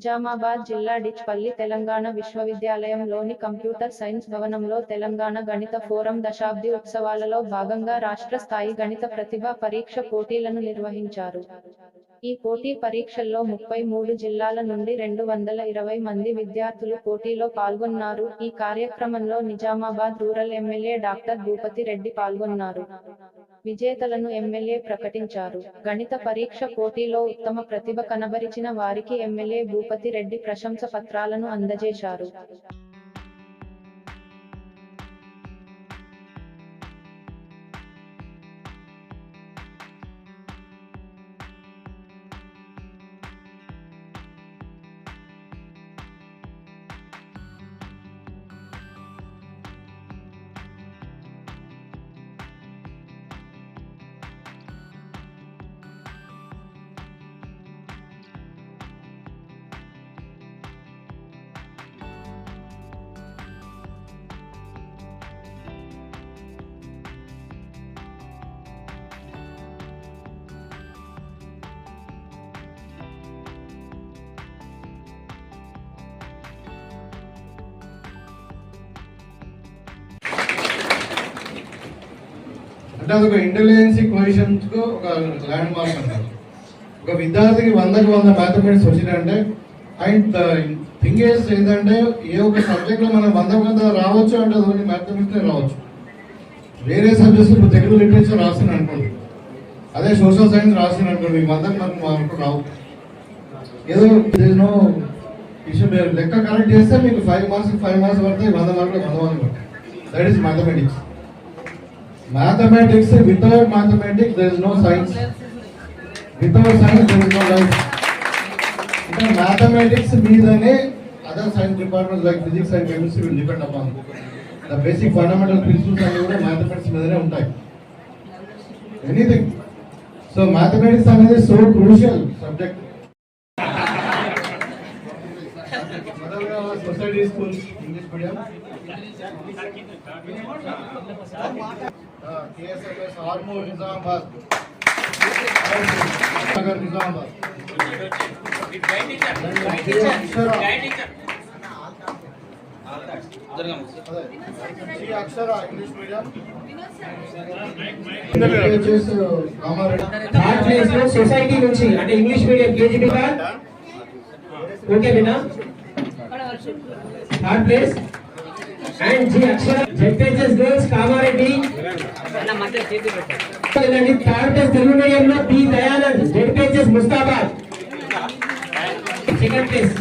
నిజామాబాద్ జిల్లా డిచ్పల్లి తెలంగాణ విశ్వవిద్యాలయంలోని computer science భవనంలో తెలంగాణ గణిత ఫోరం దశాబ్ది ఉత్సవాలలో భాగంగా రాష్ట్ర స్థాయి గణిత ప్రతిభా పరీక్ష పోటీలను నిర్వహించారు. ఈ పోటీ పరీక్షల్లో ముప్పై మూడు జిల్లాల నుండి రెండు వందల ఇరవై మంది విద్యార్థులు పోటీలో పాల్గొన్నారు. ఈ కార్యక్రమంలో Nizamabad rural MLA doctor Bhupathi Reddy పాల్గొన్నారు. విజేతలను ఎమ్మెల్యే ప్రకటించారు. గణిత పరీక్ష పోటీలో ఉత్తమ ప్రతిభ కనబరిచిన వారికి ఎమ్మెల్యే భూపతి రెడ్డి ప్రశంస పత్రాలను అందజేశారు. అంటే ఒక ఇంటెలిజెన్సీ క్వశ్చన్స్కు ఒక ల్యాండ్ మార్క్ అంటారు ఒక విద్యార్థికి వందకి వంద మ్యాథమెటిక్స్ వచ్చిందంటే అండ్ థింగ్ ఏస్ ఏంటంటే ఏ ఒక సబ్జెక్ట్లో మనం వంద వంద రావచ్చు అంటే అది ఓన్లీ మ్యాథమెటిక్స్ రావచ్చు. వేరే సబ్జెక్ట్స్ ఇప్పుడు తెలుగు లిటరేచర్ రాసిన అనుకోండి. అదే సోషల్ సైన్స్ రాసిన అనుకోండి వందకు వందకి మనకు మార్కు రావు. ఏదో నో ఇష్యూ లెక్క కరెక్ట్ చేస్తే మీకు ఫైవ్ మార్క్స్ ఫైవ్ మార్క్స్ పడతాయి వంద మార్కులు వంద మార్కులు పడతాయి. That is mathematics mathematics without mathematics there is no science. Without science there is no life. అంటే మ్యాథమెటిక్స్ మీదనే other science departments like physics and chemistry will depend upon the basic fundamental principles అన్ని కూడా mathematics మీదనే ఉంటాయి. Anything so mathematics అనేది so crucial subject society school English medium KSFS Armoor Nizamabad Nagar Nizamabad Akshara English medium society నుంచి అంటే English medium KGB okay Veena third place and G Akshara ZPHS girls Kamareddy third place Telugu medium లో P Dayanand ZPHS Mustabad second place